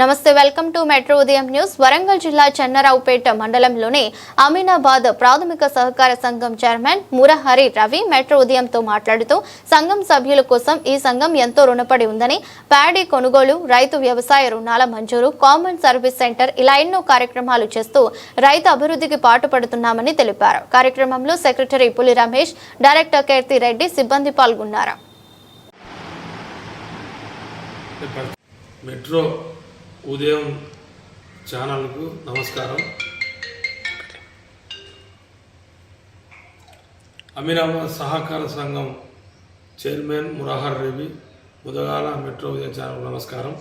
నమస్తే welcome to Metro Udayam news. Warangal జిల్లా చెన్నరావుపేట మండలంలోని అమీనాబాద్ ప్రాథమిక సహకార సంఘం చైర్మన్ మురహరి రవి మెట్రో ఉదయంతో మాట్లాడుతూ సంఘం సభ్యుల కోసం ఈ సంఘం ఎంతో రుణపడి ఉందని ప్యాడీ కొనుగోలు రైతు వ్యవసాయ రుణాల మంజూరు కామన్ సర్వీస్ సెంటర్ ఇలా ఎన్నో కార్యక్రమాలు చేస్తూ రైతు అభివృద్ధికి పాటుపడుతున్నామని తెలిపారు. కార్యక్రమంలో సెక్రటరీ పులి రమేష్ డైరెక్టర్ కీర్తి రెడ్డి సిబ్బంది పాల్గొన్నారు. మెట్రో ఉదయం ఛానల్కు నమస్కారం. అమీనాబాద్ సహకార సంఘం చైర్మన్ మురహర్ రవి ఉదగాల మెట్రో ఉదయం ఛానల్ నమస్కారం.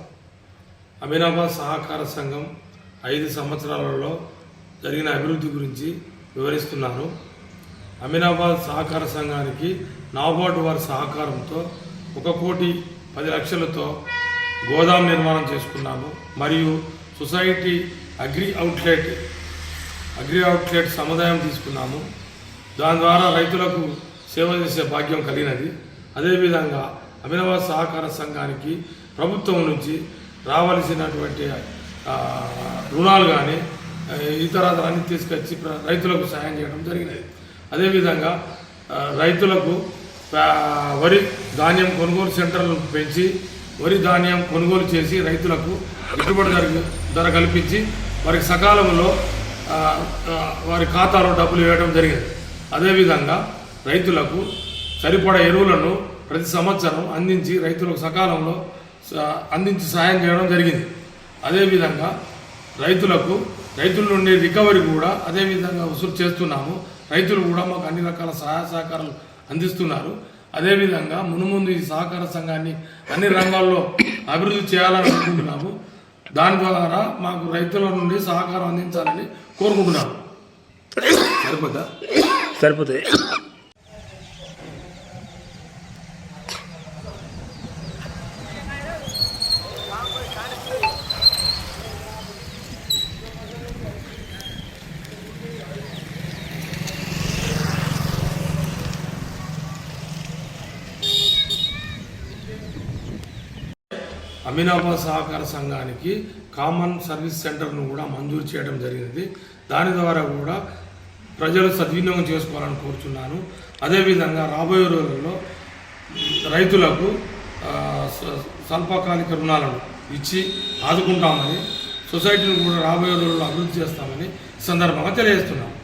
అమీనాబాద్ సహకార సంఘం ఐదు సంవత్సరాలలో జరిగిన అభివృద్ధి గురించి వివరిస్తున్నాను. అమీనాబాద్ సహకార సంఘానికి నాబార్డు వారి సహకారంతో ఒక కోటి పది లక్షలతో గోదాం నిర్మాణం చేసుకున్నాము. మరియు society agri outlet agri outlet సముదాయం తీసుకున్నాము. దాని ద్వారా రైతులకు సేవ చేసే భాగ్యం కలిగినది. అదేవిధంగా అమినాబాద్ సహకార సంఘానికి ప్రభుత్వం నుంచి రావలసినటువంటి రుణాలు కానీ ఇతర అన్ని తీసుకొచ్చి రైతులకు సహాయం చేయడం జరిగినది. అదేవిధంగా రైతులకు వరి ధాన్యం కొనుగోలు సెంటర్లు పెంచి వరి ధాన్యం కొనుగోలు చేసి రైతులకు గిట్టుబాటు ధర ధర కల్పించి వారికి సకాలంలో వారి ఖాతాలో డబ్బులు వేయడం జరిగింది. అదేవిధంగా రైతులకు సరిపడా ఎరువులను ప్రతి సంవత్సరం అందించి రైతులకు సకాలంలో అందించి సహాయం చేయడం జరిగింది. అదేవిధంగా రైతులకు రైతుల నుండి రికవరీ కూడా అదేవిధంగా వసూలు చేస్తున్నాము. రైతులు కూడా మాకు అన్ని రకాల సహాయ సహకారాలు అందిస్తున్నారు. అదేవిధంగా మునుముందు ఈ సహకార సంఘాన్ని అన్ని రంగాల్లో అభివృద్ధి చేయాలని అనుకుంటున్నాము దాని ద్వారా మాకు రైతుల నుండి సహకారం అందించాలని కోరుకుంటున్నాము. సరిపోతా సరిపోతాయి. అమీనాబాద్ సహకార సంఘానికి కామన్ సర్వీస్ సెంటర్ను కూడా మంజూరు చేయడం జరిగింది. దాని ద్వారా కూడా ప్రజలు సద్వినియోగం చేసుకోవాలని కోరుచున్నాను. అదేవిధంగా రాబోయే రోజుల్లో రైతులకు స్వల్పకాలిక రుణాలను ఇచ్చి ఆదుకుంటామని సొసైటీని కూడా రాబోయే రోజుల్లో అభివృద్ధి చేస్తామని సందర్భంగా తెలియజేస్తున్నాను